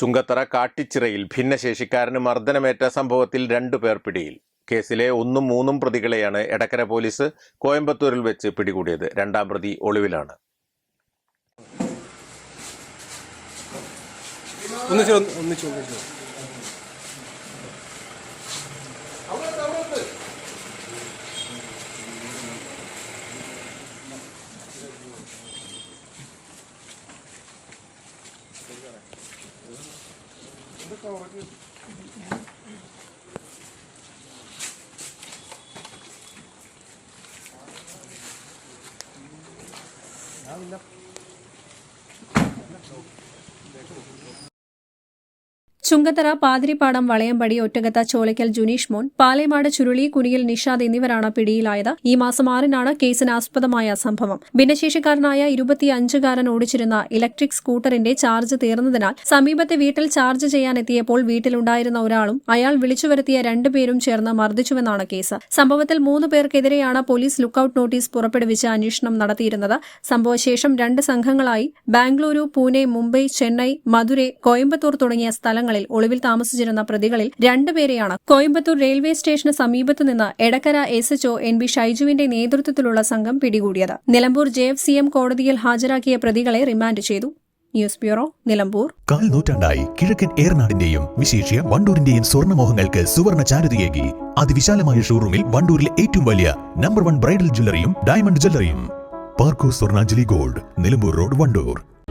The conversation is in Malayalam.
ചുങ്കത്തറ കാട്ടിച്ചിറയിൽ ഭിന്നശേഷിക്കാരന് മർദ്ദനമേറ്റ സംഭവത്തിൽ രണ്ടുപേർ പിടിയിൽ. കേസിലെ ഒന്നും മൂന്നും പ്രതികളെയാണ് എടക്കര പോലീസ് കോയമ്പത്തൂരിൽ വെച്ച് പിടികൂടിയത്. രണ്ടാം പ്രതി ഒളിവിലാണ്. Thank ഒന്ന് ഒന്നിച്ച് ചുങ്കത്തറ പാതിരിപ്പാടം വളയമ്പടി ഒറ്റകത്ത ചോലയ്ക്കൽ ജുനീഷ് മോൻ പാലേമാട് ചുരുളി കുനിയിൽ നിഷാദ് എന്നിവരാണ് പിടിയിലായത്. ഈ മാസം ആറിനാണ് കേസിന് ആസ്പദമായ സംഭവം. ഭിന്നശേഷിക്കാരനായ ഇരുപത്തിയഞ്ചുകാരൻ ഓടിച്ചിരുന്ന ഇലക്ട്രിക് സ്കൂട്ടറിന്റെ ചാർജ് തീർന്നതിനാൽ സമീപത്തെ വീട്ടിൽ ചാർജ് ചെയ്യാനെത്തിയപ്പോൾ വീട്ടിലുണ്ടായിരുന്ന ഒരാളും അയാൾ വിളിച്ചുവരുത്തിയ രണ്ടുപേരും ചേർന്ന് മർദ്ദിച്ചുവെന്നാണ് കേസ്. സംഭവത്തിൽ മൂന്ന് പേർക്കെതിരെയാണ് പോലീസ് ലുക്കൌട്ട് നോട്ടീസ് പുറപ്പെടുവിച്ച് അന്വേഷണം നടത്തിയിരുന്നത്. സംഭവശേഷം രണ്ട് സംഘങ്ങളായി ബാംഗ്ലൂരു പൂനെ മുംബൈ ചെന്നൈ മധുരൈ കോയമ്പത്തൂർ തുടങ്ങിയ സ്ഥലങ്ങളിൽ ഒളിവിൽ താമസിച്ചിരുന്ന പ്രതികളിൽ രണ്ടുപേരെയാണ് കോയമ്പത്തൂർ റെയിൽവേ സ്റ്റേഷന് സമീപത്തു നിന്ന് Edakkara S H O N B ഷൈജുവിന്റെ നേതൃത്വത്തിലുള്ള സംഘം പിടികൂടിയത്. Nilambur J F C M കോടതിയിൽ ഹാജരാക്കിയ പ്രതികളെ റിമാൻഡ് ചെയ്തു. News bureau Nilambur. കാൽ നൂറ്റാണ്ടായി കിഴക്കൻ ഏറനാടിന്റെയും വിശേഷ്യ വണ്ടൂരിന്റെയും സ്വർണമോഹങ്ങൾക്ക് സുവർണ ചാരുതയേകി. അതിവിശാലമായ ഷോറൂമിൽ വണ്ടൂരിലെ ഏറ്റവും വലിയ നമ്പർ വൺ ബ്രൈഡൽ ജ്വല്ലറിയും diamond ജ്വല്ലറിയും. Parco Swarnanjali gold Nilambur road Wandoor.